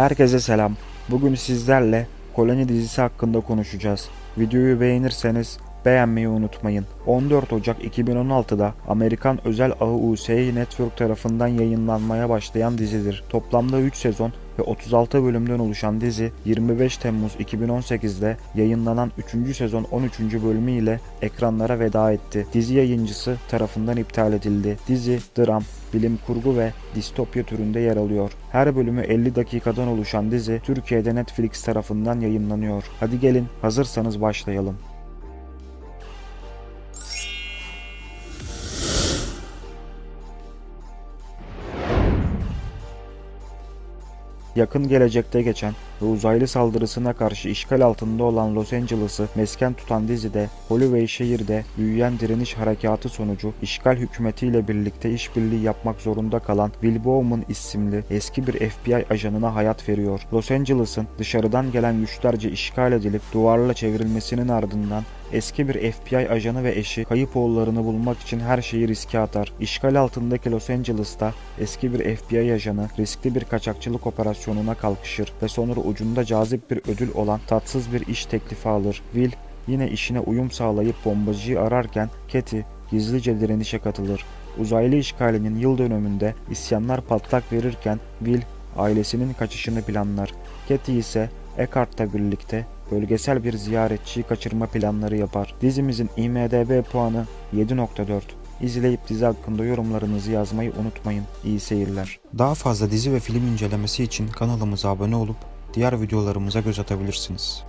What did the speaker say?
Herkese selam. Bugün sizlerle Koloni dizisi hakkında konuşacağız. Videoyu beğenirseniz beğenmeyi unutmayın. 14 Ocak 2016'da Amerikan özel ağı USA Network tarafından yayınlanmaya başlayan dizidir. Toplamda 3 sezon ve 36 bölümden oluşan dizi 25 Temmuz 2018'de yayınlanan 3. sezon 13. bölümü ile ekranlara veda etti. Dizi yayıncısı tarafından iptal edildi. Dizi, dram, bilim kurgu ve distopya türünde yer alıyor. Her bölümü 50 dakikadan oluşan dizi Türkiye'de Netflix tarafından yayınlanıyor. Hadi gelin hazırsanız başlayalım. Yakın gelecekte geçen ve uzaylı saldırısına karşı işgal altında olan Los Angeles'ı mesken tutan dizide Holloway şehirde büyüyen direniş harekatı sonucu işgal hükümetiyle birlikte işbirliği yapmak zorunda kalan Will Bowman isimli eski bir FBI ajanına hayat veriyor. Los Angeles'ın dışarıdan gelen güçlerce işgal edilip duvarla çevrilmesinin ardından Eski bir FBI ajanı ve eşi kayıp oğullarını bulmak için her şeyi riske atar. İşgal altındaki Los Angeles'ta eski bir FBI ajanı riskli bir kaçakçılık operasyonuna kalkışır ve sonra ucunda cazip bir ödül olan tatsız bir iş teklifi alır. Will yine işine uyum sağlayıp bombacıyı ararken Katie gizlice direnişe katılır. Uzaylı işgalinin yıl dönümünde isyanlar patlak verirken Will ailesinin kaçışını planlar. Katie ise Eckhart'la birlikte bölgesel bir ziyaretçiyi kaçırma planları yapar. Dizimizin IMDB puanı 7.4. İzleyip dizi hakkında yorumlarınızı yazmayı unutmayın. İyi seyirler. Daha fazla dizi ve film incelemesi için kanalımıza abone olup diğer videolarımıza göz atabilirsiniz.